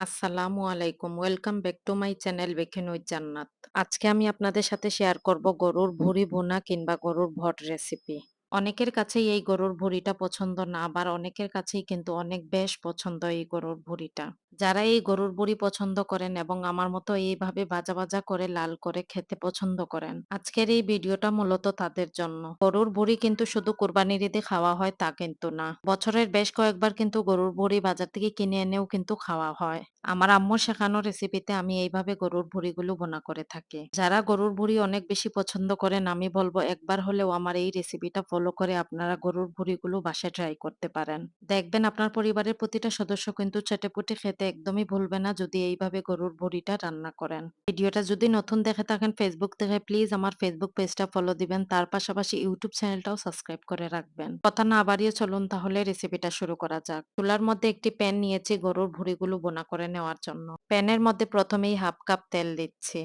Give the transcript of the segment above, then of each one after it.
আসসালামু আলাইকুম। Welcome back to my channel baking with Jannat. আজকে আমি আপনাদের সাথে শেয়ার করব গরুর ভুঁড়ি ভুনা কিংবা গরুর ভট রেসিপি। অনেকের কাছেই এই গরুর ভুঁড়িটা পছন্দ না, আবার অনেকের কাছেই কিন্তু অনেক বেশ পছন্দ এই গরুর ভুঁড়িটা। যারা এই গরুর ভুঁড়ি পছন্দ করেন এবং আমার মতো এইভাবে ভাজা, ভাজা করে লাল করে খেতে পছন্দ করেন, আজকের এই ভিডিওটা মূলত তাদের জন্য। গরুর ভুঁড়ি কিন্তু শুধু কোরবানির ঈদে খাওয়া হয় তা কিন্তু না। বছরের বেশ কয়েকবার কিন্তু গরুর ভুঁড়ি বাজার থেকে কিনে এনেও কিন্তু খাওয়া হয়। আমার আম্মুর শেখানো রেসিপিতে আমি এইভাবে গরুর ভুঁড়িগুলো বোনা করে থাকি। যারা গরুর ভুঁড়ি অনেক বেশি পছন্দ করেন আমি বলব একবার হলেও আমার এই রেসিপিটা ফলো করে আপনারা গরুর ভুঁড়িগুলো বাসায় ট্রাই করতে পারেন। দেখবেন আপনার পরিবারের প্রতিটা সদস্য কিন্তু চেটেপুটে খেতে একদমই ভুলবে না যদি এইভাবে গরুর ভুড়িটা রান্না করেন। ভিডিওটা যদি নতুন দেখে থাকেন ফেসবুক থেকে প্লিজ আমার ফেসবুক পেজটা ফলো দিবেন তার পাশাপাশি ইউটিউব চ্যানেলটাও সাবস্ক্রাইব করে রাখবেন। কথা না বাড়িয়ে চলুন তাহলে রেসিপিটা শুরু করা যাক। চুলার মধ্যে একটি প্যান নিয়েছি গরুর ভুড়িগুলো বোনা করে নেওয়ার জন্য। প্যানের মধ্যে প্রথমেই হাফ কাপ তেল দিচ্ছি।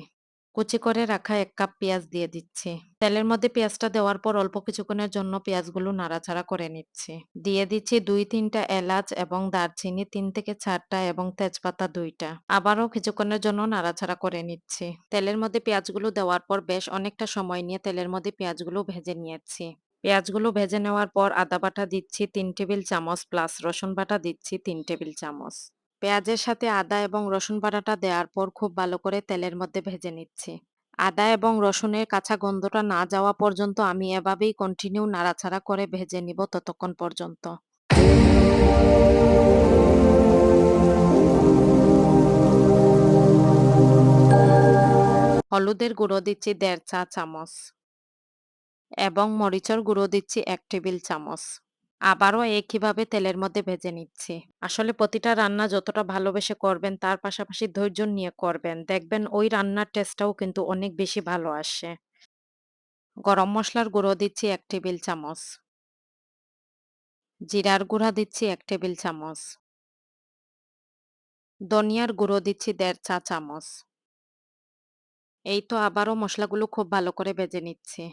কুচি করে রাখা এক কাপ পেঁয়াজ দিয়ে দিচ্ছি। তেলের মধ্যে পেঁয়াজটা দেওয়ার পর অল্প কিছুক্ষণের জন্য পেঁয়াজগুলো নাড়াচাড়া করে নিচ্ছি। দিয়ে দিচ্ছি দুই তিনটা এলাচ এবং দারচিনি তিন থেকে চারটা এবং তেজপাতা দুইটা। আবারও কিছুক্ষণের জন্য নাড়াচাড়া করে নিচ্ছি। তেলের মধ্যে পেঁয়াজগুলো দেওয়ার পর বেশ অনেকটা সময় নিয়ে তেলের মধ্যে পেঁয়াজগুলো ভেজে নিয়েছি। পেঁয়াজগুলো ভেজে নেওয়ার পর আদা বাটা দিচ্ছি তিন টেবিল চামচ, প্লাস রসুন বাটা দিচ্ছি তিন টেবিল চামচ। পেঁয়াজের সাথে আদা এবং রসুন বাটাটা দেওয়ার পর খুব ভালো করে তেলের মধ্যে ভেজে নিচ্ছি। আদা এবং রসুনের কাঁচা গন্ধটা না যাওয়া পর্যন্ত আমি এভাবেই কন্টিনিউ নাড়াচাড়া করে ভেজে নিব ততক্ষণ পর্যন্ত। হলুদের গুঁড়ো দিচ্ছি দেড় চা চামচ এবং মরিচের গুঁড়ো দিচ্ছি এক টেবিল চামচ। আবারও একইভাবে তেলের মধ্যে ভেজে নিচ্ছি। আসলে প্রতিটা রান্না যতটা ভালোবেসে করবেন, তার পাশাপাশি ধৈর্য নিয়ে করবেন। দেখবেন ওই রান্নার টেস্টটাও কিন্তু অনেক বেশি ভালো আসে। গরম মশলার গুঁড়ো দিচ্ছি এক টেবিল চামচ। জিরার গুঁড়া দিচ্ছি এক টেবিল চামচ। ধনিয়ার গুঁড়ো দিচ্ছি দেড় চা চামচ। এই তো আবারও মশলাগুলো খুব ভালো করে ভেজে নিচ্ছি।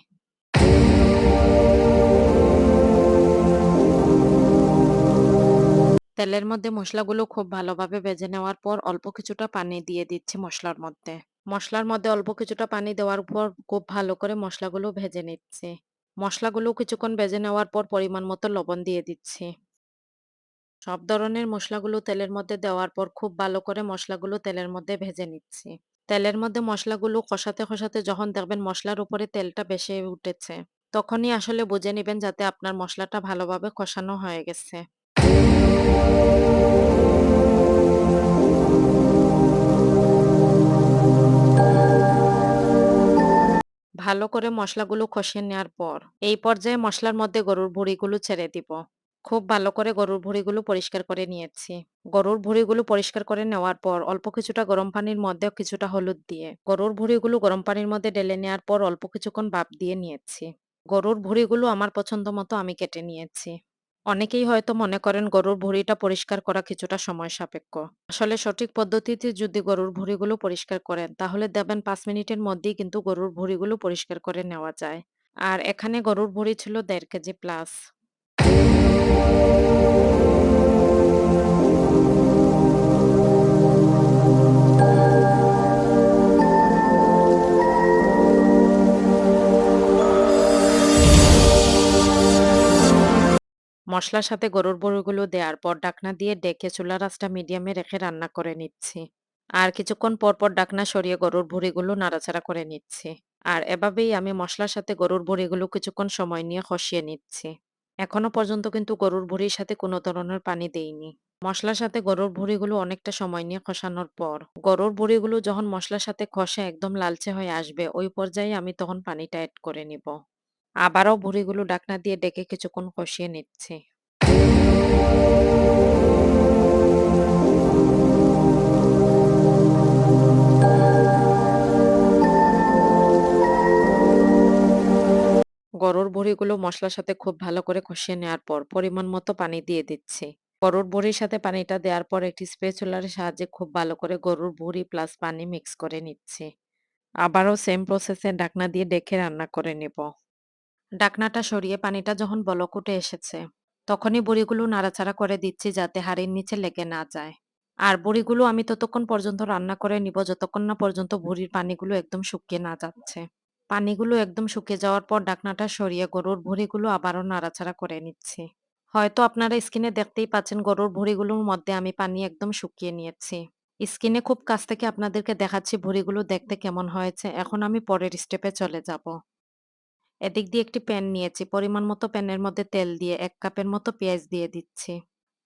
তেলের মধ্যে মশলাগুলো খুব ভালোভাবে ভেজে নেওয়ার পর অল্প কিছুটা পানি দিয়ে দিচ্ছি মশলার মধ্যে। মশলার মধ্যে অল্প কিছুটা পানি দেওয়ার পর খুব ভালো করে মশলাগুলো ভেজে নিচ্ছি। মশলাগুলো কিছুক্ষণ ভেজে নেওয়ার পর পরিমাণ মতো লবণ দিয়ে দিচ্ছি। সব ধরনের মশলাগুলো তেলের মধ্যে দেওয়ার পর খুব ভালো করে মশলাগুলো তেলের মধ্যে ভেজে নিচ্ছি। তেলের মধ্যে মশলাগুলো কষাতে, কষাতে যখন দেখবেন মশলার উপরে তেলটা বেশি উঠেছে, তখনই আসলে বুঝে নিবেন যাতে আপনার মশলাটা ভালোভাবে কষানো হয়ে গেছে। ভালো করে মশলাগুলো কষিয়ে নেওয়ার পর, এই পর্যায়ে মশলার মধ্যে গরুর ভুঁড়িগুলো ছেড়ে দিব। খুব ভালো করে গরুর ভুঁড়িগুলো পরিষ্কার করে নিয়েছি। গরুর ভুঁড়িগুলো পরিষ্কার করে নেওয়ার পর, অল্প কিছুটা গরম পানির মধ্যে কিছুটা হলুদ দিয়ে, গরুর ভুঁড়িগুলো গরম পানির মধ্যে ঢেলে নেওয়ার পর অল্প কিছুক্ষণ ভাপ দিয়ে নিয়েছি। গরুর ভুঁড়িগুলো আমার পছন্দ মতো আমি কেটে নিয়েছি। অনেকেই হয়তো মনে করেন গরুর ভুঁড়িটা পরিষ্কার করা কিছুটা সময় সাপেক্ষ। আসলে সঠিক পদ্ধতিতে যদি গরুর ভুঁড়িগুলো পরিষ্কার করেন, তাহলে দেখবেন ৫ মিনিটের মধ্যেই কিন্তু গরুর ভুঁড়িগুলো পরিষ্কার করে নেওয়া যায়। আর এখানে গরুর ভুঁড়ি ছিল দেড় কেজি প্লাস। মসলার সাথে গরুর ভুঁড়িগুলো দেওয়ার পর ডাকনা দিয়ে ডেকে চুলার আঁচটা মিডিয়ামে রেখে রান্না করে নিচ্ছি। আর কিছুক্ষণ পর, পর ডাকনা সরিয়ে গরুর ভুঁড়িগুলো নাড়াচাড়া করে নিচ্ছি। আর এভাবেই আমি মশলার সাথে গরুর ভুঁড়িগুলো কিছুক্ষণ সময় নিয়ে কষিয়ে নিচ্ছি। এখনও পর্যন্ত কিন্তু গরুর ভুঁড়ির সাথে কোনো ধরনের পানি দেইনি। মশলার সাথে গরুর ভুঁড়িগুলো অনেকটা সময় নিয়ে কষানোর পর গরুর ভুঁড়িগুলো যখন মশলার সাথে কষে একদম লালচে হয়ে আসবে ওই পর্যায়ে আমি তখন পানিটা এড করে নিব। আবারও ভুঁড়িগুলো ডাকনা দিয়ে ডেকে কিছুক্ষণ কষিয়ে নিচ্ছি। গরুর ভুঁড়িগুলো মশলার সাথে খুব ভালো করে কষিয়ে নেওয়ার পর পরিমাণ মতো পানি দিয়ে দিচ্ছি। গরুর ভুঁড়ির সাথে পানিটা দেওয়ার পর একটি স্প্যাচুলার সাহায্যে খুব ভালো করে গরুর ভুঁড়ি প্লাস পানি মিক্স করে নিচ্ছি। আবারও সেম প্রসেসে ঢাকনা দিয়ে ডেকে রান্না করে নেব। ঢাকনাটা সরিয়ে পানিটা যখন বলক উঠে এসেছে, তখনই বড়িগুলো নাড়াচাড়া করে দিচ্ছি যাতে হাড়ির নিচে লেগে না যায়। আর বড়িগুলো আমি ততক্ষণ পর্যন্ত রান্না করে নিব যতক্ষণ না পর্যন্ত ভুঁড়ির পানিগুলো একদম শুকিয়ে না যাচ্ছে। পানিগুলো একদম শুকিয়ে যাওয়ার পর ডাকনাটা সরিয়ে গরুর ভুঁড়িগুলো আবারও নাড়াচাড়া করে নিচ্ছি। হয়তো আপনারা স্কিনে দেখতেই পাচ্ছেন গরুর ভুঁড়িগুলোর মধ্যে আমি পানি একদম শুকিয়ে নিয়েছি। স্কিনে খুব কাছ থেকে আপনাদেরকে দেখাচ্ছি ভুঁড়িগুলো দেখতে কেমন হয়েছে। এখন আমি পরের স্টেপে চলে যাব। এদিক দিয়ে একটি প্যান নিয়েছি। পরিমাণ মতো প্যানের মধ্যে তেল দিয়ে ১ কাপের মতো পেঁয়াজ দিয়ে দিচ্ছি।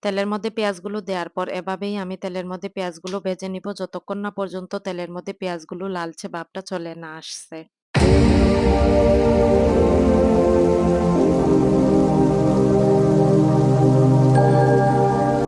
তেলের মধ্যে পেঁয়াজগুলো দেওয়ার পর এভাবেই আমি তেলের মধ্যে পেঁয়াজগুলো ভেজে নিব যতক্ষণ না পর্যন্ত তেলের মধ্যে পেঁয়াজগুলো লালচে ভাবটা চলে না আসছে।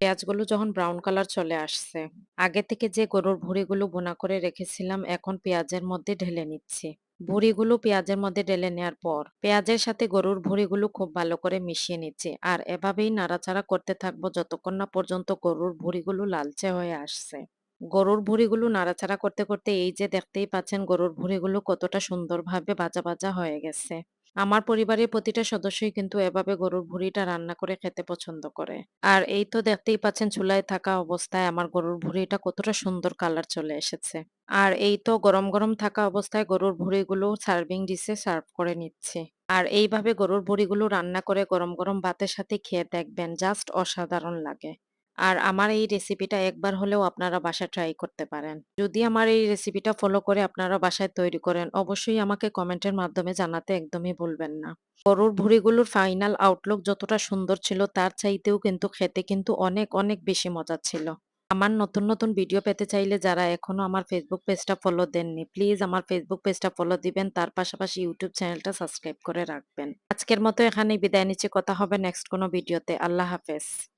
পেঁয়াজগুলো যখন ব্রাউন কালার চলে আসছে, আগে থেকে যে গরুর ভুঁড়িগুলো বোনা করে রেখেছিলাম এখন পেঁয়াজের মধ্যে ঢেলে নিচ্ছি। ভুঁড়িগুলো পেঁয়াজের মধ্যে ঢেলে নেওয়ার পর, পেঁয়াজের সাথে গরুর ভুঁড়িগুলো খুব ভালো করে মিশিয়ে নিচ্ছে আর এভাবেই নাড়াচাড়া করতে থাকব যতক্ষণ না পর্যন্ত গরুর ভুঁড়িগুলো লালচে হয়ে আসছে। গরুর ভুঁড়িগুলো নাড়াচাড়া করতে করতে এই যে দেখতেই পাচ্ছেন গরুর ভুঁড়িগুলো কতটা সুন্দরভাবে ভাজা ভাজা হয়ে গেছে। আমার পরিবারের প্রতিটা সদস্যই কিন্তু এভাবে গরুর ভুঁড়িটা রান্না করে খেতে পছন্দ করে। আর এই তো দেখতেই পাচ্ছেন চুলায় থাকা অবস্থায় আমার গরুর ভুঁড়িটা কতটা সুন্দর কালার চলে এসেছে। আর এই তো গরম, গরম থাকা অবস্থায় গরুর ভুঁড়িগুলো সার্ভিং ডিশে সার্ভ করে নিচ্ছি। আর এইভাবে গরুর ভুঁড়িগুলো রান্না করে গরম, গরম ভাতের সাথে খেয়ে দেখবেন জাস্ট অসাধারণ লাগে। আর আমার এই রেসিপিটা একবার হলেও আপনারা বাসায় ট্রাই করতে পারেন। যদি আমার এই রেসিপিটা ফলো করে আপনারা বাসায় তৈরি করেন, অবশ্যই আমাকে কমেন্টের মাধ্যমে জানাতে একদমই ভুলবেন না। গরুর ভুঁড়িগুলোর ফাইনাল আউটলুক যতটা সুন্দর ছিল তার চাইতেও কিন্তু খেতে কিন্তু অনেক, অনেক বেশি মজার ছিল। আমার নতুন, নতুন ভিডিও পেতে চাইলে যারা এখনও আমার ফেসবুক পেজটা ফলো দেননি, প্লিজ আমার ফেসবুক পেজটা ফলো দিবেন। তার পাশাপাশি ইউটিউব চ্যানেলটা সাবস্ক্রাইব করে রাখবেন। আজকের মতো এখানেই বিদায় নিচ্ছি। কথা হবে নেক্সট কোনো ভিডিওতে। আল্লাহ হাফেজ।